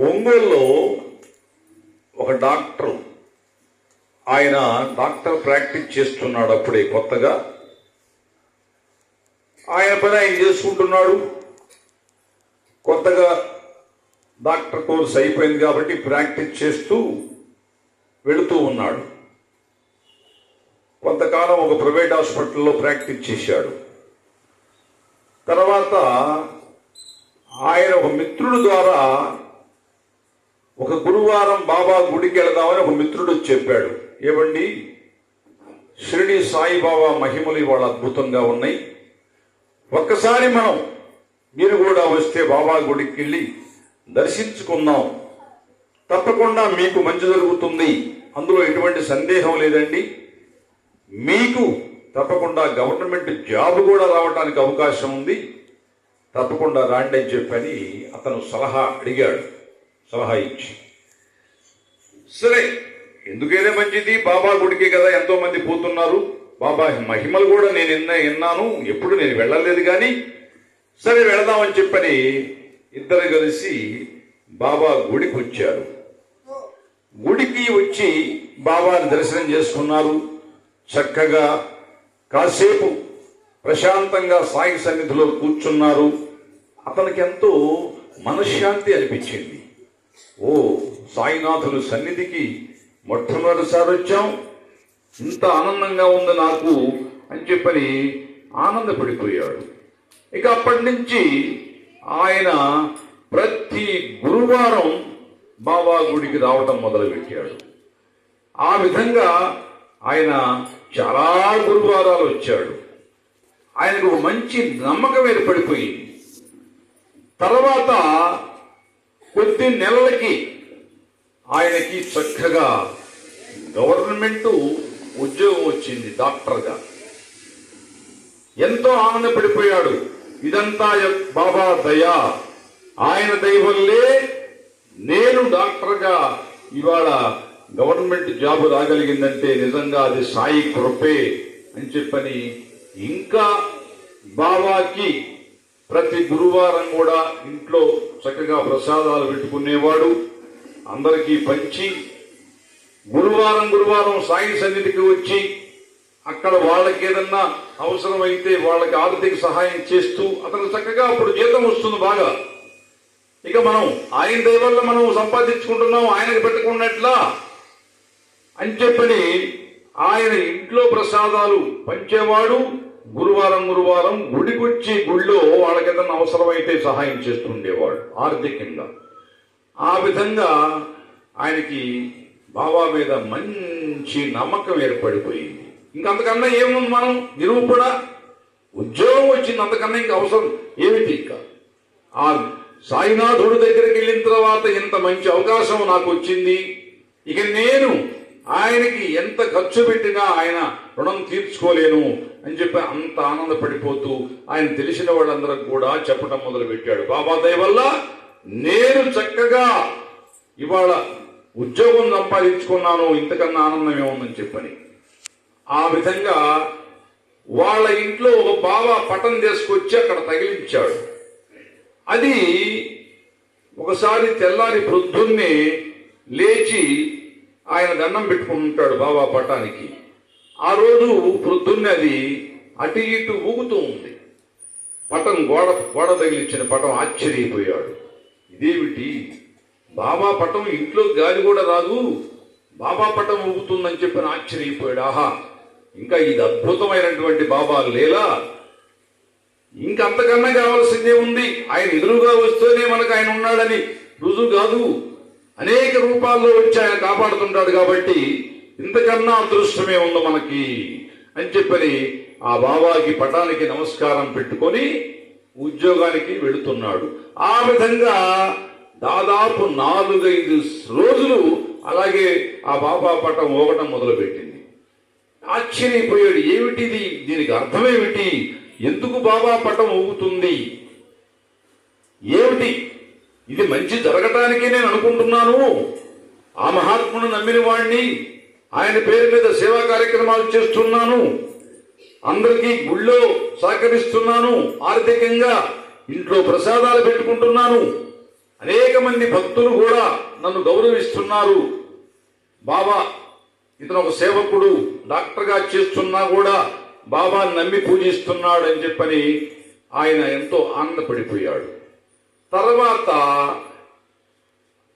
ఒంగోలులో ఒక డాక్టర్ ఆయన డాక్టర్ ప్రాక్టీస్ చేస్తున్నాడు అప్పుడే కొత్తగా. ఆయన పని ఆయన చేసుకుంటున్నాడు. కొత్తగా డాక్టర్ కోర్స్ అయిపోయింది కాబట్టి ప్రాక్టీస్ చేస్తూ వెళుతూ ఉన్నాడు. కొంతకాలం ఒక ప్రైవేట్ హాస్పిటల్లో ప్రాక్టీస్ చేశాడు. తర్వాత ఆయన ఒక మిత్రుడు ద్వారా ఒక గురువారం బాబా గుడికి వెళదామని ఒక మిత్రుడు వచ్చి చెప్పాడు. ఏమండి? షిరిడి సాయిబాబా మహిమలు ఇవాళ అద్భుతంగా ఉన్నాయి. ఒక్కసారి మనం మీరు కూడా వస్తే బాబా గుడికి వెళ్ళి దర్శించుకుందాం. తప్పకుండా మీకు మంచి జరుగుతుంది. అందులో ఎటువంటి సందేహం లేదండి. మీకు తప్పకుండా గవర్నమెంట్ జాబ్ కూడా రావడానికి అవకాశం ఉంది. తప్పకుండా రాండి అని చెప్పని అతను సలహా అడిగాడు. సలహా ఇచ్చి. సరే ఎందుకైనా మంచిది. బాబా గుడికి కదా ఎంతో మంది పోతున్నారు. బాబా మహిమలు కూడా నేను నిన్న విన్నాను. ఎప్పుడు నేను వెళ్ళలేదు కానీ సరే వెళదామని చెప్పని ఇద్దరు కలిసి బాబా గుడికి వచ్చారు. గుడికి వచ్చి బాబాని దర్శనం చేసుకున్నారు. చక్కగా కాసేపు ప్రశాంతంగా సాయి సన్నిధిలో కూర్చున్నారు. అతనికి ఎంతో మనశ్శాంతి అనిపించింది. ఓ సాయినాథులు సన్నిధికి మొట్టమొదటిసారి వచ్చాం. ఇంత ఆనందంగా ఉంది నాకు అని చెప్పని ఆనందపడిపోయాడు. ఇక అప్పటి నుంచి ఆయన ప్రతి గురువారం బాబా గుడికి రావటం మొదలుపెట్టాడు. ఆ విధంగా ఆయన చాలా గురువారాలు వచ్చాడు. ఆయనకు ఒక మంచి నమ్మకం ఏర్పడిపోయింది. తర్వాత కొద్ది నెలలకి ఆయనకి చక్కగా గవర్నమెంట్ ఉద్యోగం వచ్చింది డాక్టర్గా. ఎంతో ఆనందపడిపోయాడు. ఇదంతా బాబా దయా. ఆయన దయ వల్లే నేను డాక్టర్గా ఇవాళ గవర్నమెంట్ జాబ్ రాగలిగిందంటే నిజంగా అది సాయి కృపే అని చెప్పని ఇంకా బాబాకి ప్రతి గురువారం కూడా ఇంట్లో చక్కగా ప్రసాదాలు పెట్టుకునేవాడు. అందరికీ పంచి గురువారం గురువారం సాయి సన్నిధికి వచ్చి అక్కడ వాళ్ళకి ఏదన్నా అవసరమైతే వాళ్ళకి ఆర్థిక సహాయం చేస్తూ అతను చక్కగా అప్పుడు జీతం వస్తుంది బాగా. ఇక మనం ఆయన దయ వల్ల మనం సంపాదించుకుంటున్నాం ఆయనకు పెట్టుకున్నట్లా అని చెప్పని ఆయన ఇంట్లో ప్రసాదాలు పంచేవాడు. గురువారం గురువారం గుడికొచ్చి గుళ్ళో వాళ్ళకి ఏదైనా అవసరమైతే సహాయం చేస్తుండేవాడు ఆర్థికంగా. ఆ విధంగా ఆయనకి బాబా మీద మంచి నమ్మకం ఏర్పడిపోయింది. ఇంకంతకన్నా ఏముంది మనం? నిరూపణ ఉద్యోగం వచ్చింది అంతకన్నా ఇంకా అవసరం ఏమిటి ఇంకా? ఆ సాయినాథుడి దగ్గరికి వెళ్ళిన తర్వాత ఇంత మంచి అవకాశం నాకు వచ్చింది. ఇక నేను ఆయనకి ఎంత ఖర్చు పెట్టినా ఆయన రుణం తీర్చుకోలేను అని చెప్పి అంత ఆనందపడిపోతూ ఆయన తెలిసిన వాళ్ళందరికి కూడా చెప్పడం మొదలు పెట్టాడు బాబా దయ వల్ల నేను చక్కగా ఇవాళ ఉద్యోగం సంపాదించుకున్నాను ఇంతకన్నా ఆనందం ఏముందని చెప్పని. ఆ విధంగా వాళ్ళ ఇంట్లో ఒక బాబా పటం తీసుకొచ్చి అక్కడ తగిలించాడు. అది ఒకసారి తెల్లారి వృద్ధుణ్ణి లేచి ఆయన దండం పెట్టుకుంటాడు బాబా పటానికి ఆ రోజు ప్రొద్దున్నే అది అటు ఇటు ఊగుతూ ఉంది. పటం గోడ గోడ తగిలించిన పటం ఆశ్చర్యపోయాడు. ఇదేమిటి? బాబా పటం ఇంట్లో గాలి కూడా రాదు. బాబా పటం ఊగుతుందని చెప్పిన ఆశ్చర్యపోయాడు. ఆహా ఇంకా ఇది అద్భుతమైనటువంటి బాబా లేలా. ఇంకంతకన్నా కావాల్సిందే ఉంది. ఆయన ఎదురుగా వస్తేనే మనకు ఆయన ఉన్నాడని రుజువు కాదు. అనేక రూపాల్లో వచ్చి ఆయన కాపాడుతుంటాడు కాబట్టి ఇంతకన్నా అదృష్టమే ఉంది మనకి అని చెప్పని ఆ బాబాకి పటానికి నమస్కారం పెట్టుకొని ఉద్యోగానికి వెళుతున్నాడు. ఆ విధంగా దాదాపు నాలుగైదు రోజులు అలాగే ఆ బాబా పటం ఊగటం మొదలుపెట్టింది. ఆశ్చర్యపోయాడు ఏమిటిది? దీనికి అర్థమేమిటి? ఎందుకు బాబా పటం ఊగుతుంది? ఏమిటి? ఇది మంచి జరగటానికే నేను అనుకుంటున్నాను. ఆ మహాత్మును నమ్మిన వాణ్ణి ఆయన పేరు మీద సేవా కార్యక్రమాలు చేస్తున్నాను. అందరికీ గుళ్ళో సహకరిస్తున్నాను. ఆర్థికంగా ఇంట్లో ప్రసాదాలు పెట్టుకుంటున్నాను. అనేక మంది భక్తులు కూడా నన్ను గౌరవిస్తున్నారు. బాబా ఇతను ఒక సేవకుడు డాక్టర్గా చేస్తున్నా కూడా బాబా నమ్మి పూజిస్తున్నాడు అని చెప్పని ఆయన ఎంతో ఆనందపడిపోయాడు. తర్వాత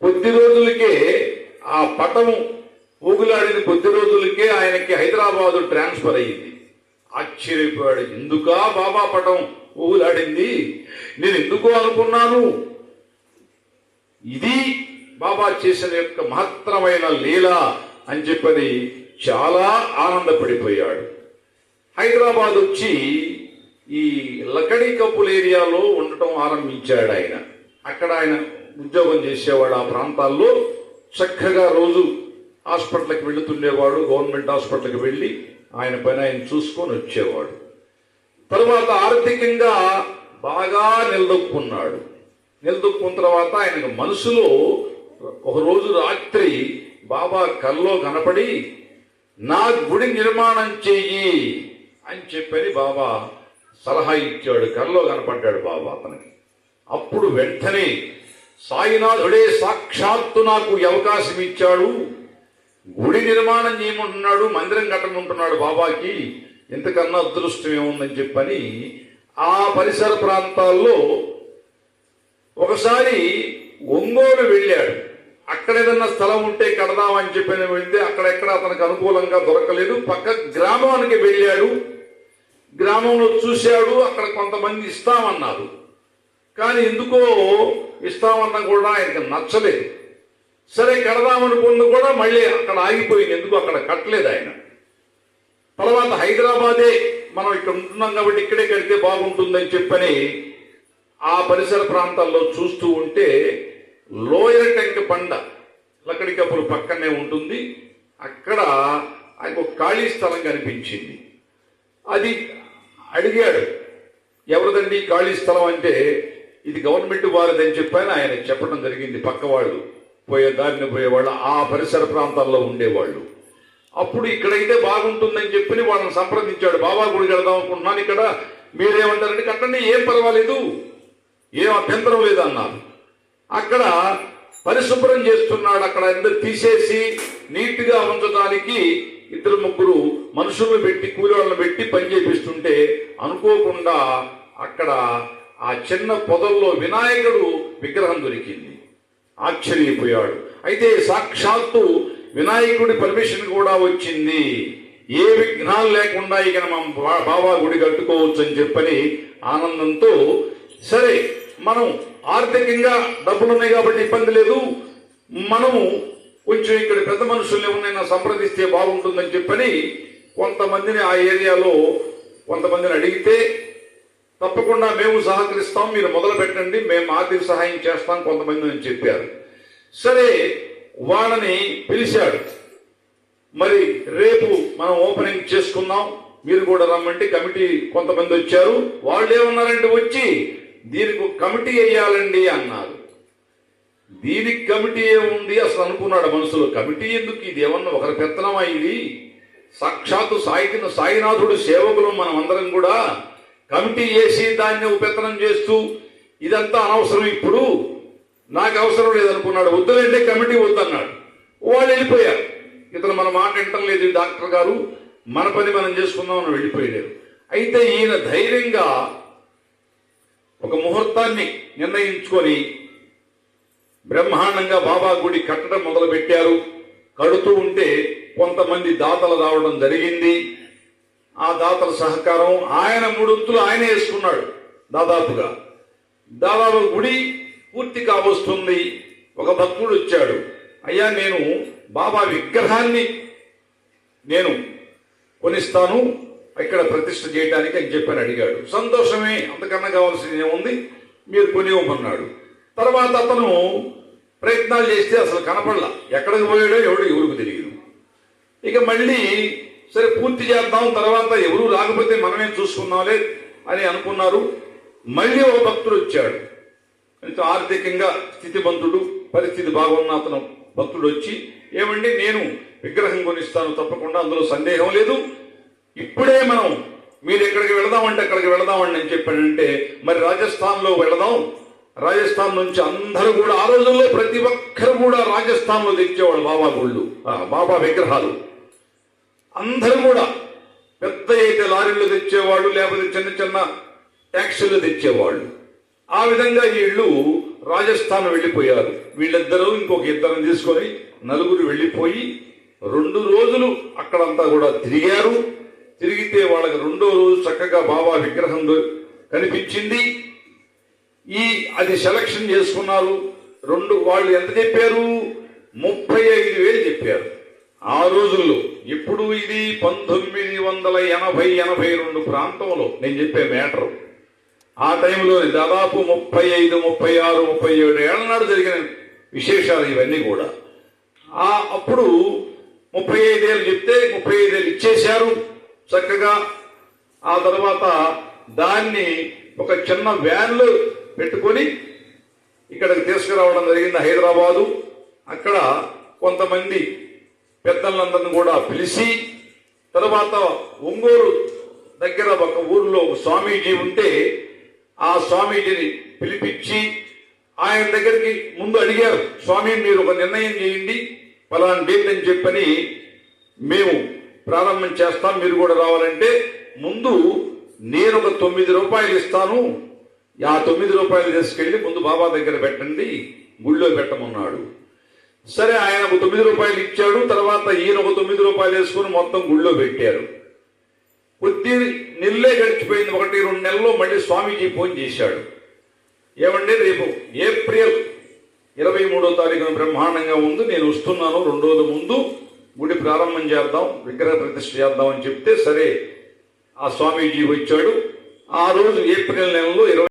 కొద్ది రోజులకే ఆ పటం ఊగులాడిన కొద్ది రోజులకే ఆయనకి హైదరాబాదు ట్రాన్స్ఫర్ అయ్యింది. ఆశ్చర్యపోయాడు. ఎందుకా బాబా పటం ఊగులాడింది? నేను ఎందుకు అనుకున్నాను. ఇది బాబా చేసిన యొక్క మహత్తరమైన లీల అని చెప్పని చాలా ఆనందపడిపోయాడు. హైదరాబాద్ వచ్చి ఈ లకడీ కప్పుల ఏరియాలో ఉండటం ఆరంభించాడు ఆయన. అక్కడ ఆయన ఉద్యోగం చేసేవాడు ఆ ప్రాంతాల్లో. చక్కగా రోజు హాస్పిటల్కి వెళుతుండేవాడు గవర్నమెంట్ హాస్పిటల్కి వెళ్ళి ఆయన పని ఆయన చూసుకొని వచ్చేవాడు. తరువాత ఆర్థికంగా బాగా నిలదొక్కున్నాడు. నిలదొక్కున్న తర్వాత ఆయనకు మనసులో ఒక రోజు రాత్రి బాబా కల్లో కనపడి నా గుడి నిర్మాణం చెయ్యి అని చెప్పని బాబా సలహా ఇచ్చాడు కల్లో కనపడ్డాడు బాబా అతనికి. అప్పుడు వెంటనే సాయినాథుడే సాక్షాత్తు నాకు అవకాశం ఇచ్చాడు. గుడి నిర్మాణం చేయమంటున్నాడు మందిరం కట్టమంటున్నాడు బాబాకి ఇంతకన్నా అదృష్టం ఏముందని చెప్పని ఆ పరిసర ప్రాంతాల్లో ఒకసారి ఒంగోలు వెళ్ళాడు. అక్కడ ఏదన్నా స్థలం ఉంటే కడదామని చెప్పి వెళ్తే అక్కడెక్కడ అతనికి అనుకూలంగా దొరకలేదు. పక్క గ్రామానికి వెళ్ళాడు. గ్రామంలో చూశాడు అక్కడ కొంతమంది ఇస్తామన్నారు. కానీ ఎందుకో ఇస్తామన్నా కూడా ఆయనకి నచ్చలేదు. సరే కడదామనుకున్న కూడా మళ్ళీ అక్కడ ఆగిపోయింది. ఎందుకు అక్కడ కట్టలేదు ఆయన. తర్వాత హైదరాబాదే మనం ఇక్కడ ఉంటున్నాం కాబట్టి ఇక్కడే కడితే బాగుంటుందని చెప్పని ఆ పరిసర ప్రాంతాల్లో చూస్తూ ఉంటే లోయర్ టెంక బండ లక్కడి కప్పులు పక్కనే ఉంటుంది. అక్కడ ఆయనకు ఖాళీ స్థలం కనిపించింది. అది అడిగాడు ఎవరిదండి ఖాళీ స్థలం అంటే? ఇది గవర్నమెంట్ వారిదని చెప్పాను. ఆయన చెప్పడం జరిగింది పక్క వాళ్ళు పోయే దారిని పోయేవాళ్ళు ఆ పరిసర ప్రాంతాల్లో ఉండేవాళ్ళు. అప్పుడు ఇక్కడైతే బాగుంటుందని చెప్పి వాళ్ళని సంప్రదించాడు. బాబా గుడి కడదాం అనుకుంటున్నాను ఇక్కడ. మీరేమంటారంటే కట్టండి ఏం పర్వాలేదు. ఏం అభ్యంతరం లేదన్నారు అక్కడ పరిశుభ్రం చేస్తున్నాడు. అక్కడ అందరు తీసేసి నీట్గా ఉంచడానికి ఇద్దరు ముగ్గురు మనుషులను పెట్టి కూలి పెట్టి పని చేపిస్తుంటే అనుకోకుండా అక్కడ ఆ చిన్న పొదల్లో వినాయకుడు విగ్రహం దొరికింది. ఆశ్చర్యపోయాడు. అయితే సాక్షాత్తు వినాయకుడి పర్మిషన్ కూడా వచ్చింది. ఏ విఘ్నాలు లేకుండా ఇక మనం బా- బాబా గుడి కట్టుకోవచ్చు అని చెప్పని ఆనందంతో సరే మనం ఆర్థికంగా డబ్బులు ఉన్నాయి కాబట్టి ఇబ్బంది లేదు. మనము కొంచెం ఇక్కడ పెద్ద మనుషుల్ని ఎవరినైనా సంప్రదిస్తే బాగుంటుందని చెప్పని కొంతమందిని ఆ ఏరియాలో కొంతమందిని అడిగితే తప్పకుండా మేము సహకరిస్తాం మీరు మొదలు పెట్టండి మేము ఆర్థిక సహాయం చేస్తాం కొంతమంది అని చెప్పారు. సరే వాళ్ళని పిలిచాడు. మరి రేపు మనం ఓపెనింగ్ చేసుకుందాం మీరు కూడా రమ్మంటే కమిటీ కొంతమంది వచ్చారు వాళ్ళు ఏమన్నారంటే వచ్చి దీనికి కమిటీ వేయాలండి అన్నారు. దీనికి కమిటీ ఏముంది అసలు అనుకున్నాడు మనసులో కమిటీ ఎందుకు ఇది? ఏమన్నా ఒకరి పెత్తనమా ఇది? సాక్షాత్తు సాయికిన సాయినాథుడు సేవకులు మనం అందరం కూడా. కమిటీ వేసి దాన్ని ఉపెత్తనం చేస్తూ ఇదంతా అనవసరం ఇప్పుడు. నాకు అవసరం లేదనుకున్నాడు. వద్దులేంటే కమిటీ వద్దన్నాడు. వాళ్ళు వెళ్ళిపోయారు. ఇతను మన మాట వింటం లేదు డాక్టర్ గారు. మన పని మనం చేసుకుందాం అని వెళ్ళిపోయారు అయితే ఈయన ధైర్యంగా ఒక ముహూర్తాన్ని నిర్ణయించుకొని బ్రహ్మాండంగా బాబా గుడి కట్టడం మొదలు పెట్టారు కడుతూ ఉంటే కొంతమంది దాతలు రావడం జరిగింది. ఆ దాతల సహకారం ఆయన మూడొంతులు ఆయనే వేసుకున్నాడు దాదాపుగా. దాదాపు గుడి పూర్తి కావస్తుంది ఒక భక్తుడు వచ్చాడు. అయ్యా నేను బాబా విగ్రహాన్ని నేను కొనిస్తాను ఇక్కడ ప్రతిష్ఠ చేయడానికి అని చెప్పని అడిగాడు. సంతోషమే అంతకన్నా కావాల్సింది ఏముంది? మీరు కొనివ్వమన్నాడు. తర్వాత అతను ప్రయత్నాలు చేస్తే అసలు కనపడలా. ఎక్కడికి పోయాడో ఎవడు ఎవరికి తెలియదు. ఇక మళ్ళీ సరే పూర్తి చేద్దాం తర్వాత ఎవరు రాకపోతే మనమే చూసుకుందాంలే అని అనుకున్నారు. మళ్ళీ ఒక భక్తుడు వచ్చాడు. కొంచెం ఆర్థికంగా స్థితిబంతుడు పరిస్థితి బాగున్న అతను భక్తుడు వచ్చి ఏమండి నేను విగ్రహం కొనిస్తాను తప్పకుండా అందులో సందేహం లేదు. ఇప్పుడే మనం మీరు ఎక్కడికి వెళదామంటే అక్కడికి వెళదామండి అని చెప్పాడంటే మరి రాజస్థాన్లో వెళదాం. రాజస్థాన్ నుంచి అందరూ కూడా ఆ రోజుల్లో ప్రతి ఒక్కరు కూడా రాజస్థాన్లో తెచ్చేవాళ్ళు బాబా గుళ్ళు బాబా విగ్రహాలు. అందరూ కూడా పెద్ద అయితే లారీలు తెచ్చేవాళ్ళు లేకపోతే చిన్న చిన్న ట్యాక్సీలు తెచ్చేవాళ్ళు. ఆ విధంగా వీళ్ళు రాజస్థాన్ వెళ్ళిపోయారు. వీళ్ళిద్దరూ ఇంకొక ఇద్దరం తీసుకొని నలుగురు వెళ్ళిపోయి రెండు రోజులు అక్కడంతా కూడా తిరిగారు. తిరిగితే వాళ్ళకి రెండో రోజు చక్కగా బాబా విగ్రహం కనిపించింది. ఈ అది సెలక్షన్ చేసుకున్నారు. రెండు వాళ్ళు ఎంత చెప్పారు? ముప్పై ఐదు వేలు చెప్పారు. ఆ రోజుల్లో ఇప్పుడు ఇది పంతొమ్మిది వందల ఎనభై ఎనభై రెండు ప్రాంతంలో నేను చెప్పే మ్యాటర్ ఆ టైంలో దాదాపు ముప్పై ఐదు ముప్పై ఆరు ముప్పై ఏడు ఏళ్ళ నాడు జరిగిన విశేషాలు ఇవన్నీ కూడా. ఆ అప్పుడు ముప్పై ఐదేళ్ళు చెప్తే ముప్పై ఐదేళ్ళు ఇచ్చేశారు చక్కగా. ఆ తర్వాత దాన్ని ఒక చిన్న వ్యాన్లో పెట్టుకొని ఇక్కడికి తీసుకురావడం జరిగింది హైదరాబాదు. అక్కడ కొంతమంది పెద్దలందరిని కూడా పిలిచి తర్వాత ఒంగోలు దగ్గర ఒక ఊర్లో ఒక స్వామీజీ ఉంటే ఆ స్వామీజీని పిలిపించి ఆయన దగ్గరికి ముందు అడిగారు స్వామి మీరు ఒక నిర్ణయం చేయండి ఫలానా డేట్ అని చెప్పని మేము ప్రారంభం చేస్తాం మీరు కూడా రావాలంటే ముందు నేను ఒక తొమ్మిది రూపాయలు ఇస్తాను ఆ తొమ్మిది రూపాయలు తీసుకెళ్ళి ముందు బాబా దగ్గర పెట్టండి గుళ్ళో పెట్టమన్నాడు. సరే ఆయన ఒక తొమ్మిది రూపాయలు ఇచ్చాడు తర్వాత ఈయన ఒక తొమ్మిది రూపాయలు వేసుకుని మొత్తం గుళ్ళో పెట్టారు. కొద్ది నెల్లే గడిచిపోయింది ఒకటి రెండు నెలల్లో మళ్ళీ స్వామీజీ ఫోన్ చేశాడు. ఏమండి రేపు ఏప్రిల్ ఇరవై మూడో తారీఖున బ్రహ్మాండంగా ఉంది నేను వస్తున్నాను రెండు రోజుల ముందు గుడి ప్రారంభం చేద్దాం విగ్రహ ప్రతిష్ఠ చేద్దాం అని చెప్తే సరే ఆ స్వామీజీ వచ్చాడు. ఆ రోజు ఏప్రిల్ నెలలో ఇరవై